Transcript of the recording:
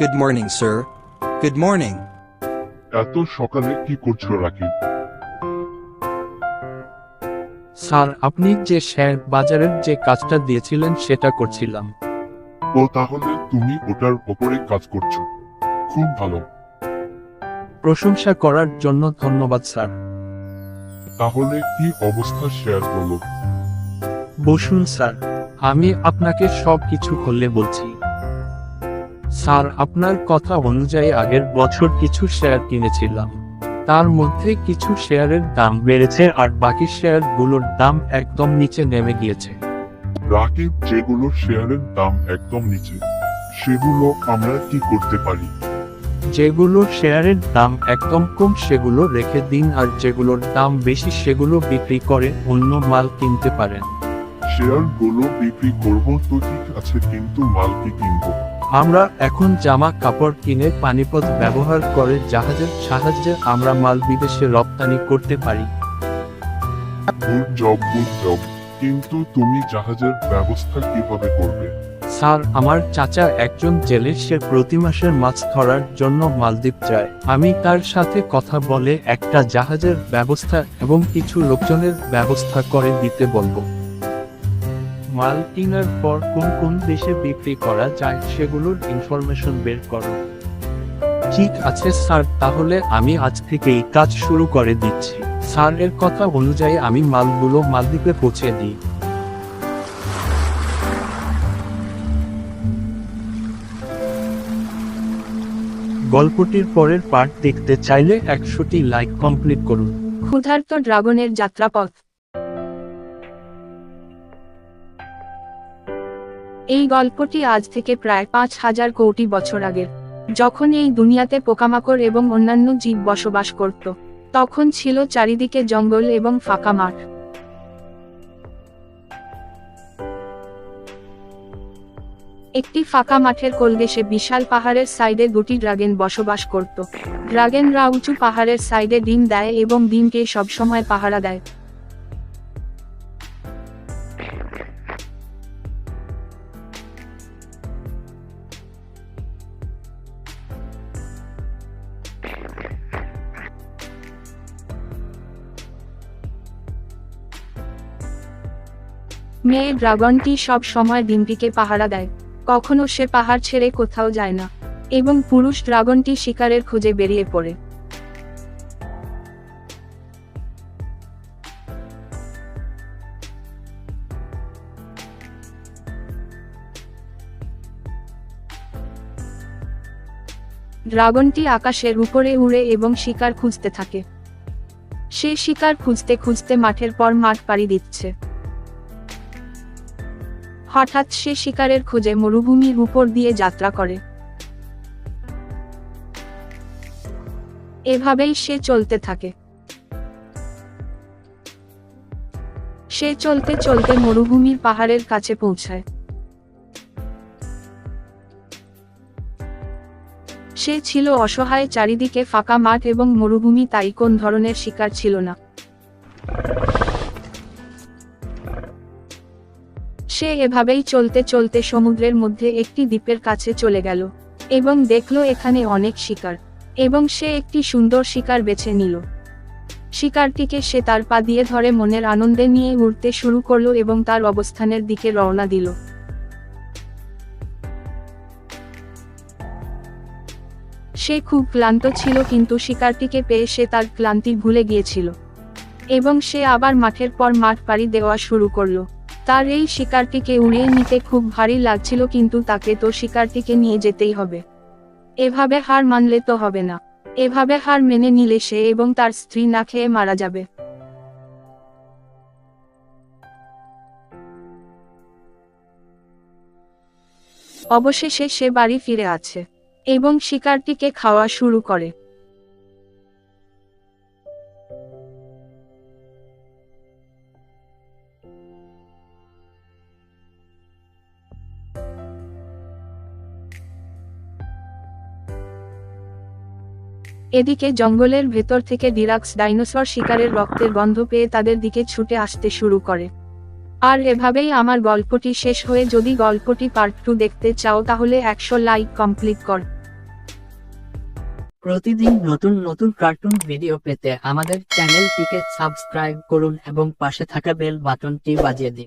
Good morning, sir. Good morning. এত সকালে কি করছ রাকিব? স্যার আপনি যে শেয়ার বাজারের যে কাজটা দিয়েছিলেন সেটা করছিলাম। ও তাহলে তুমি ওটার ওপরে কাজ করছ। খুব ভালো। প্রশংসা করার জন্য ধন্যবাদ স্যার। তাহলে কি অবস্থা শেয়ার হলো বসুন স্যার। আমি আপনাকে সব কিছু খুললে বলছি। স্যার আপনার কথা অনুযায়ী আগের বছর কিছু শেয়ার কিনেছিলাম। তার মধ্যে কিছু শেয়ারের দাম বেড়েছে আর বাকি শেয়ারগুলোর দাম একদম নিচে নেমে গিয়েছে। রাকিব যেগুলো শেয়ারের দাম একদম নিচে সেগুলো আমরা কি করতে পারি? যেগুলো শেয়ারের দাম একদম কম সেগুলো রেখে দিন আর যেগুলোর দাম বেশি সেগুলো বিক্রি করে অন্য মাল কিনতে পারেন। শেয়ারগুলো বিক্রি করব তো ঠিক আছে কিন্তু মাল কি কিনবো? আমরা এখন জামা কাপড় কিনে পানিপথ ব্যবহার করে জাহাজের সাহায্যে আমরা মাল বিদেশে রপ্তানি করতে পারি। Good job good job. কিন্তু তুমি জাহাজের ব্যবস্থা কীভাবে করবে? স্যার আমার চাচা একজন জেলে সে প্রতি মাসের মাছ ধরার জন্য মালদ্বীপ যায়। আমি তার সাথে কথা বলে একটা জাহাজের ব্যবস্থা এবং কিছু লোকজনের ব্যবস্থা করে দিতে বলব। মাল কেনার পর কোন কোন দেশে বিক্রি করা যায় সেগুলোর ইনফরমেশন বের করো। ঠিক আছে স্যার, তাহলে আমি আজ থেকেই কাজ শুরু করে দিচ্ছি। স্যার এর কথা অনুযায়ী আমি মালগুলো মালদ্বীপে পৌঁছে দিই। গল্পটির পরের পার্ট দেখতে চাইলে একশোটি লাইক কমপ্লিট করুন। ক্ষুধার্ত ড্রাগনের যাত্রাপথ। এই গল্পটি আজ থেকে প্রায় পাঁচ হাজার কোটি বছর আগের। যখন এই দুনিয়াতে পোকামাকড় এবং অন্যান্য জীব বসবাস করত, তখন ছিল চারিদিকে জঙ্গল এবং ফাঁকা মাঠ। একটি ফাঁকা মাঠের কোলদেশে বিশাল পাহাড়ের সাইডে দুটি ড্রাগেন বসবাস করত। ড্রাগেনরা উঁচু পাহাড়ের সাইডে ডিম দেয় এবং ডিমকে সবসময় পাহারা দেয়। মেয়ে ড্রাগনটি সব সময় ডিমটিকে পাহারা দেয়। কখনো সে পাহাড় ছেড়ে কোথাও যায় না, এবং পুরুষ ড্রাগনটি শিকারের খোঁজে বেরিয়ে পড়ে। ড্রাগনটি আকাশের উপরে উড়ে এবং শিকার খুঁজতে থাকে। সে শিকার খুঁজতে খুঁজতে মাঠের পর মাঠ পাড়ি দিচ্ছে। হঠাৎ সে শিকারের খোঁজে মরুভূমির উপর দিয়ে যাত্রা করে। এভাবেই সে চলতে থাকে। সে চলতে চলতে মরুভূমির পাহাড়ের কাছে পৌঁছায়। সে ছিল অসহায় চারিদিকে ফাঁকা মাঠ এবং মরুভূমি তাই কোন ধরনের শিকার ছিল না। সে এভাবেই চলতে চলতে সমুদ্রের মধ্যে একটি দ্বীপের কাছে চলে গেল, এবং দেখল এখানে অনেক শিকার, এবং সে একটি সুন্দর শিকার বেছে নিল। শিকারটিকে সে তার পা দিয়ে ধরে মনের আনন্দে নিয়ে উড়তে শুরু করল এবং তার অবস্থানের দিকে রওনা দিল। সে খুব ক্লান্ত ছিল কিন্তু শিকারটিকে পেয়ে সে তার ক্লান্তি ভুলে গিয়েছিল, এবং সে আবার মাঠের পর মাঠ পাড়ি দেওয়া শুরু করল। তার এই শিকারটিকে উড়িয়ে নিতে খুব ভারী লাগছিল, কিন্তু তাকে তো শিকারটিকে নিয়ে যেতেই হবে। এভাবে হার মানলে তো হবে না। এভাবে হার মেনে নিলে সে এবং তার স্ত্রী না খেয়ে মারা যাবে। অবশেষে সে বাড়ি ফিরে আছে এবং শিকারটিকে খাওয়া শুরু করে। এদিকে জঙ্গলের ভেতর থেকে ডিরাক্স ডাইনোসর শিকারের রক্তের গন্ধ পেয়ে তাদের দিকে ছুটে আসতে শুরু করে। আর এভাবেই আমার গল্পটি শেষ হয়ে যদি গল্পটি পার্ট টু দেখতে চাও তাহলে একশো লাইক কমপ্লিট কর। প্রতিদিন নতুন নতুন কার্টুন ভিডিও পেতে আমাদের চ্যানেলটিকে সাবস্ক্রাইব করুন এবং পাশে থাকা বেল বাটনটি বাজিয়ে দিন।